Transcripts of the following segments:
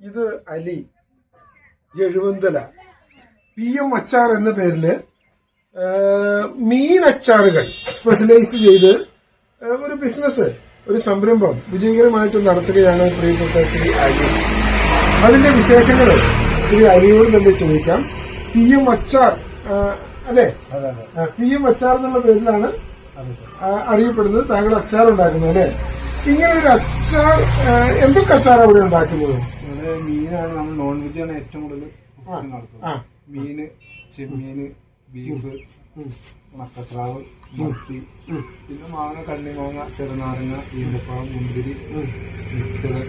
ഇത് Ali Ezhuvanthala. P M അച്ചാർ എന്ന പേരിൽ മീൻ അച്ചാറുകൾ സ്പെഷ്യലൈസ് ചെയ്ത് ഒരു ബിസിനസ് ഒരു സംരംഭം വിജയകരമായിട്ട് നടത്തുകയാണ് പ്രിയപ്പെട്ട ശ്രീ അലി. അതിന്റെ വിശേഷങ്ങൾ ശ്രീ അലിയോട് തന്നെ ചോദിക്കാം. പി എം അച്ചാർ അല്ലേ? പി എം അച്ചാർ എന്നുള്ള പേരിലാണ് അറിയപ്പെടുന്നത്. താങ്കൾ അച്ചാർ ഉണ്ടാക്കുന്നത് അല്ലേ? ഇങ്ങനെ ഒരു അച്ചാർ എന്തൊക്കെ അച്ചാർ അവിടെ ഉണ്ടാക്കുന്നത്? മീനാണ് നമ്മൾ നോൺ വെജ് ആണ് ഏറ്റവും കൂടുതൽ നടത്തുന്നത്. മീന് ചെമ്മീന് ബീഫ് മക്കസ്രാവ് മത്തി പിന്നെ മാങ്ങ കണ്ണിമാങ്ങ ചെറുനാരങ്ങ ഈന്തപ്പഴം മുന്തിരി മിക്സഡ്.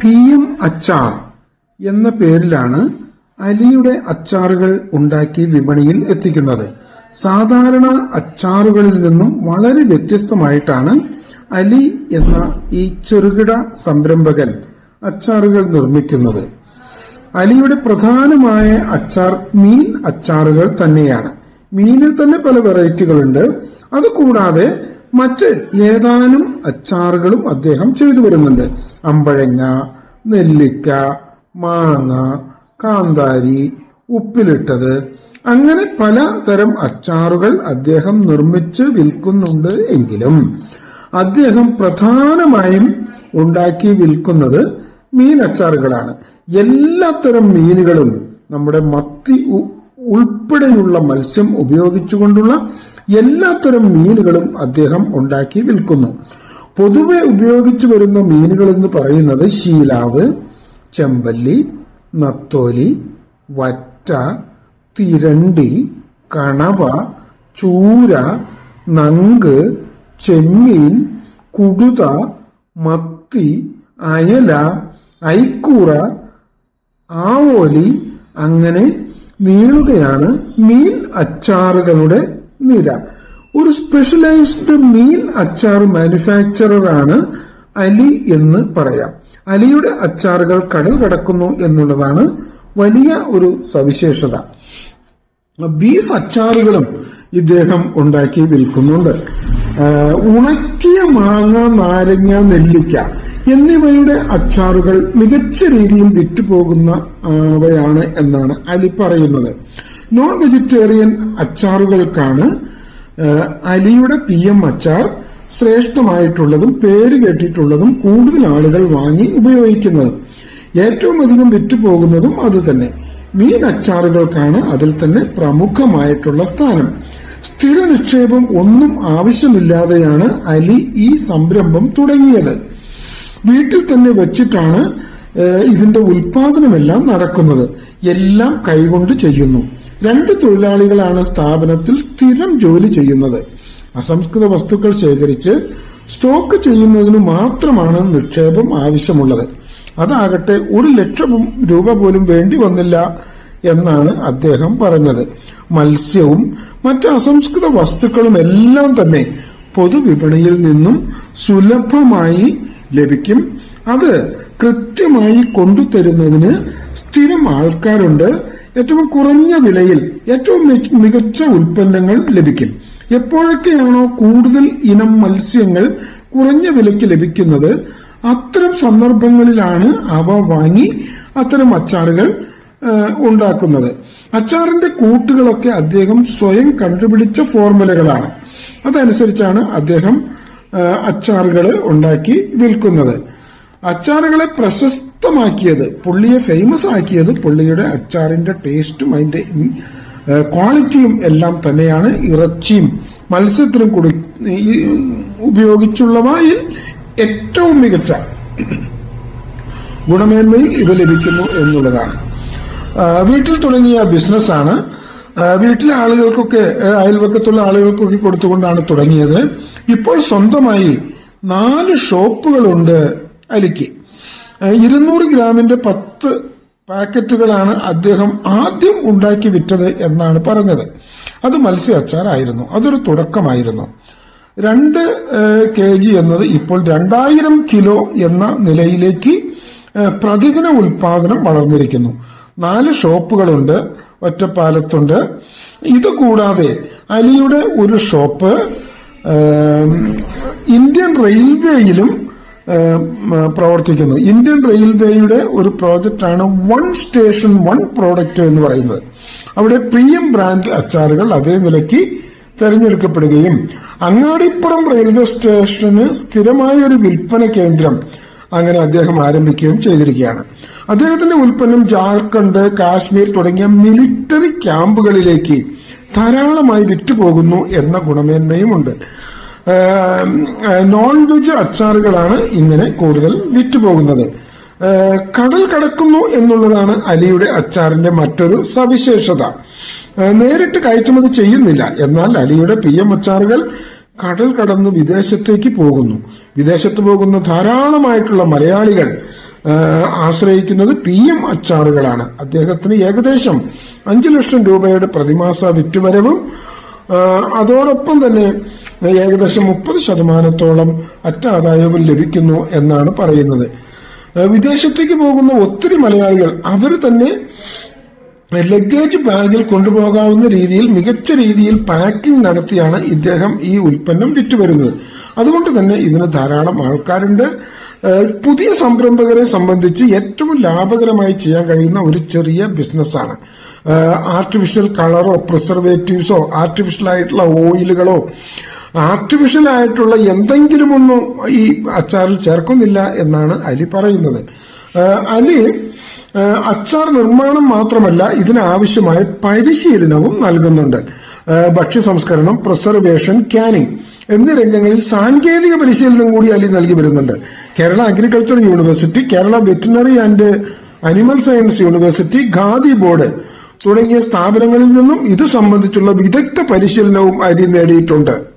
പി എം അച്ചാർ എന്ന പേരിലാണ് അലിയുടെ അച്ചാറുകൾ ഉണ്ടാക്കി വിപണിയിൽ എത്തിക്കുന്നത്. സാധാരണ അച്ചാറുകളിൽ നിന്നും വളരെ വ്യത്യസ്തമായിട്ടാണ് അലി എന്ന ഈ ചെറുകിട സംരംഭകൻ അച്ചാറുകൾ നിർമ്മിക്കുന്നത്. അലിയുടെ പ്രധാനമായ അച്ചാർ മീൻ അച്ചാറുകൾ തന്നെയാണ്. മീനിൽ തന്നെ പല വെറൈറ്റികളുണ്ട്. അതുകൂടാതെ മറ്റ് ഏതാനും അച്ചാറുകളും അദ്ദേഹം ചെയ്തു വരുന്നുണ്ട്. അമ്പഴങ്ങ നെല്ലിക്ക മാങ്ങ കാന്താരി ഉപ്പിലിട്ടത് അങ്ങനെ പല തരം അച്ചാറുകൾ അദ്ദേഹം നിർമ്മിച്ച് വിൽക്കുന്നുണ്ട് എങ്കിലും അദ്ദേഹം പ്രധാനമായും ഉണ്ടാക്കി വിൽക്കുന്നത് മീൻ അച്ചാറുകളാണ്. എല്ലാത്തരം മീനുകളും നമ്മുടെ മത്തി ഉൾപ്പെടെയുള്ള മത്സ്യം ഉപയോഗിച്ചുകൊണ്ടുള്ള എല്ലാത്തരം മീനുകളും അദ്ദേഹം ഉണ്ടാക്കി വിൽക്കുന്നു. പൊതുവെ ഉപയോഗിച്ചു വരുന്ന മീനുകൾ എന്ന് പറയുന്നത് ശീലാവ് ചെമ്പല്ലി നത്തോലി വറ്റ തിരണ്ടി കണവ ചൂര നങ്ക് ചെമ്മീൻ കുടുത മത്തി അയല ഐക്കൂറ ആവോലി അങ്ങനെ നീളുകയാണ് മീൻ അച്ചാറുകളുടെ നിര. ഒരു സ്പെഷ്യലൈസ്ഡ് മീൻ അച്ചാർ മാനുഫാക്ചറാണ് അലി എന്ന് പറയാം. അലിയുടെ അച്ചാറുകൾ കടൽ കടക്കുന്നു എന്നുള്ളതാണ് വലിയ ഒരു സവിശേഷത. ബീഫ് അച്ചാറുകളും ഇദ്ദേഹം ഉണ്ടാക്കി വിൽക്കുന്നുണ്ട്. ഉണക്കിയ മാങ്ങ നാരങ്ങ നെല്ലിക്ക എന്നിവയുടെ അച്ചാറുകൾ മികച്ച രീതിയിൽ വിറ്റുപോകുന്നവയാണ് എന്നാണ് അലി പറയുന്നത്. നോൺ വെജിറ്റേറിയൻ അച്ചാറുകൾക്കാണ് അലിയുടെ പി എം അച്ചാർ ശ്രേഷ്ഠമായിട്ടുള്ളതും പേര് കേട്ടിട്ടുള്ളതും കൂടുതൽ ആളുകൾ വാങ്ങി ഉപയോഗിക്കുന്നതും. ഏറ്റവും അധികം വിറ്റുപോകുന്നതും അത് തന്നെ. മീൻ അച്ചാറുകൾക്കാണ് അതിൽ തന്നെ പ്രമുഖമായിട്ടുള്ള സ്ഥാനം. സ്ഥിര നിക്ഷേപം ഒന്നും ആവശ്യമില്ലാതെയാണ് അലി ഈ സംരംഭം തുടങ്ങിയത്. വീട്ടിൽ തന്നെ വെച്ചിട്ടാണ് ഇതിന്റെ ഉൽപാദനമെല്ലാം നടക്കുന്നത്. എല്ലാം കൈകൊണ്ട് ചെയ്യുന്നു. രണ്ട് തൊഴിലാളികളാണ് സ്ഥാപനത്തിൽ സ്ഥിരം ജോലി ചെയ്യുന്നത്. അസംസ്കൃത വസ്തുക്കൾ ശേഖരിച്ച് സ്റ്റോക്ക് ചെയ്യുന്നതിന് മാത്രമാണ് നിക്ഷേപം ആവശ്യമുള്ളത്. അതാകട്ടെ ഒരു ലക്ഷം രൂപ പോലും വേണ്ടി വന്നില്ല എന്നാണ് അദ്ദേഹം പറഞ്ഞത്. മത്സ്യവും മറ്റ് അസംസ്കൃത വസ്തുക്കളും എല്ലാം തന്നെ പൊതുവിപണിയിൽ നിന്നും സുലഭമായി ലഭിക്കും. അത് കൃത്യമായി കൊണ്ടുതരുന്നതിന് സ്ഥിരം ആൾക്കാരുണ്ട്. ഏറ്റവും കുറഞ്ഞ വിലയിൽ ഏറ്റവും മികച്ച ഉൽപ്പന്നങ്ങൾ ലഭിക്കും. എപ്പോഴൊക്കെയാണോ കൂടുതൽ ഇനം മത്സ്യങ്ങൾ കുറഞ്ഞ വിലയ്ക്ക് ലഭിക്കുന്നത് അത്തരം സന്ദർഭങ്ങളിലാണ് അവ വാങ്ങി അത്തരം അച്ചാറുകൾ ഉണ്ടാക്കുന്നത്. അച്ചാറിന്റെ കൂട്ടുകളൊക്കെ അദ്ദേഹം സ്വയം കണ്ടുപിടിച്ച ഫോർമുലകളാണ്. അതനുസരിച്ചാണ് അദ്ദേഹം അച്ചാറുകൾ ഉണ്ടാക്കി വിൽക്കുന്നത്. അച്ചാറുകളെ പ്രശസ്തമാക്കിയത് പുള്ളിയെ ഫേമസ് ആക്കിയത് പുള്ളിയുടെ അച്ചാറിന്റെ ടേസ്റ്റും അതിന്റെ ക്വാളിറ്റിയും എല്ലാം തന്നെയാണ് ഇറച്ചിയും മത്സ്യത്തിനും കൊടു ഉപയോഗിച്ചുള്ളവയിൽ ഏറ്റവും മികച്ച ഗുണമേന്മയിൽ ഇവ ലഭിക്കുന്നു എന്നുള്ളതാണ്. വീട്ടിൽ തുടങ്ങിയ ബിസിനസ്സാണ്. വീട്ടിലെ ആളുകൾക്കൊക്കെ അയൽവക്കത്തുള്ള ആളുകൾക്കൊക്കെ കൊടുത്തുകൊണ്ടാണ് തുടങ്ങിയത്. ഇപ്പോൾ സ്വന്തമായി നാല് ഷോപ്പുകളുണ്ട് അലിക്ക്. ഇരുന്നൂറ് ഗ്രാമിന്റെ പത്ത് പാക്കറ്റുകളാണ് അദ്ദേഹം ആദ്യം ഉണ്ടാക്കി വിറ്റത് എന്നാണ് പറഞ്ഞത്. അത് മത്സ്യ അച്ചാറായിരുന്നു അതൊരു തുടക്കമായിരുന്നു. രണ്ട് കെ ജി എന്നത് ഇപ്പോൾ രണ്ടായിരം കിലോ എന്ന നിലയിലേക്ക് പ്രതിദിന ഉൽപാദനം വളർന്നിരിക്കുന്നു. നാല് ഷോപ്പുകളുണ്ട് ഒറ്റപ്പാലത്തുണ്ട്. ഇത് കൂടാതെ അലിയുടെ ഒരു ഷോപ്പ് ഇന്ത്യൻ റെയിൽവേയിലും പ്രവർത്തിക്കുന്നു. ഇന്ത്യൻ റെയിൽവേയുടെ ഒരു പ്രോജക്റ്റാണ് വൺ സ്റ്റേഷൻ വൺ പ്രോഡക്റ്റ് എന്ന് പറയുന്നത്. അവിടെ പ്രിയം ബ്രാൻഡ് അച്ചാറുകൾ അതേ നിലയ്ക്ക് തെരഞ്ഞെടുക്കപ്പെടുകയും അങ്ങാടിപ്പുറം റെയിൽവേ സ്റ്റേഷന് സ്ഥിരമായ ഒരു വിൽപ്പന കേന്ദ്രം അങ്ങനെ അദ്ദേഹം ആരംഭിക്കുകയും ചെയ്തിരിക്കുകയാണ്. അദ്ദേഹത്തിന്റെ ഉൽപ്പന്നം ജാർഖണ്ഡ് കാശ്മീർ തുടങ്ങിയ മിലിറ്ററി ക്യാമ്പുകളിലേക്ക് ധാരാളമായി വിറ്റുപോകുന്നു എന്ന ഗുണമേന്മയുമുണ്ട്. ഉണ്ട് നോൺ വെജ് അച്ചാറുകളാണ് ഇങ്ങനെ കൂടുതൽ വിറ്റുപോകുന്നത്. കടൽ കടക്കുന്നു എന്നുള്ളതാണ് അലിയുടെ അച്ചാറിന്റെ മറ്റൊരു സവിശേഷത. നേരിട്ട് കയറ്റുമതി ചെയ്യുന്നില്ല. എന്നാൽ അലിയുടെ പി എം അച്ചാറുകൾ കടൽ കടന്ന് വിദേശത്തേക്ക് പോകുന്നു. വിദേശത്ത് പോകുന്ന ധാരാളമായിട്ടുള്ള മലയാളികൾ ആശ്രയിക്കുന്നത് പി എം അച്ചാറുകളാണ്. അദ്ദേഹത്തിന് ഏകദേശം അഞ്ചു ലക്ഷം രൂപയുടെ പ്രതിമാസ വിറ്റുവരവും അതോടൊപ്പം തന്നെ ഏകദേശം മുപ്പത് ശതമാനത്തോളം അറ്റാദായവും ലഭിക്കുന്നു എന്നാണ് പറയുന്നത്. വിദേശത്തേക്ക് പോകുന്ന ഒത്തിരി മലയാളികൾ അവർ തന്നെ ലഗേജ് ബാഗിൽ കൊണ്ടുപോകാവുന്ന രീതിയിൽ മികച്ച രീതിയിൽ പാക്കിംഗ് നടത്തിയാണ് ഇദ്ദേഹം ഈ ഉൽപ്പന്നം വിറ്റുവരുന്നത്. അതുകൊണ്ട് തന്നെ ഇതിന് ധാരാളം ആൾക്കാരുണ്ട്. പുതിയ സംരംഭകരെ സംബന്ധിച്ച് ഏറ്റവും ലാഭകരമായി ചെയ്യാൻ കഴിയുന്ന ഒരു ചെറിയ ബിസിനസ്സാണ് ആർട്ടിഫിഷ്യൽ കളറോ പ്രിസർവേറ്റീവ്സോ ആർട്ടിഫിഷ്യൽ ആയിട്ടുള്ള ഓയിലുകളോ ആർട്ടിഫിഷ്യൽ ആയിട്ടുള്ള എന്തെങ്കിലും ഒന്നും ഈ അച്ചാറിൽ ചേർക്കുന്നില്ല എന്നാണ് അലി പറയുന്നത്. അലി അച്ചാർ നിർമ്മാണം മാത്രമല്ല ഇതിനാവശ്യമായ പരിശീലനവും നൽകുന്നുണ്ട്. ഭക്ഷ്യ സംസ്കരണം പ്രിസർവേഷൻ ക്യാനിങ് എന്നീ രംഗങ്ങളിൽ സാങ്കേതിക പരിശീലനം കൂടി അലി നൽകി വരുന്നുണ്ട്. Kerala agriculture university Kerala veterinary and animal science university Khadi board തുടങ്ങിയ സ്ഥാപനങ്ങളിൽ നിന്നും ഇത് സംബന്ധിച്ചുള്ള വിദഗ്ധ പരിശീലനവും അരി നേടിയിട്ടുണ്ട്.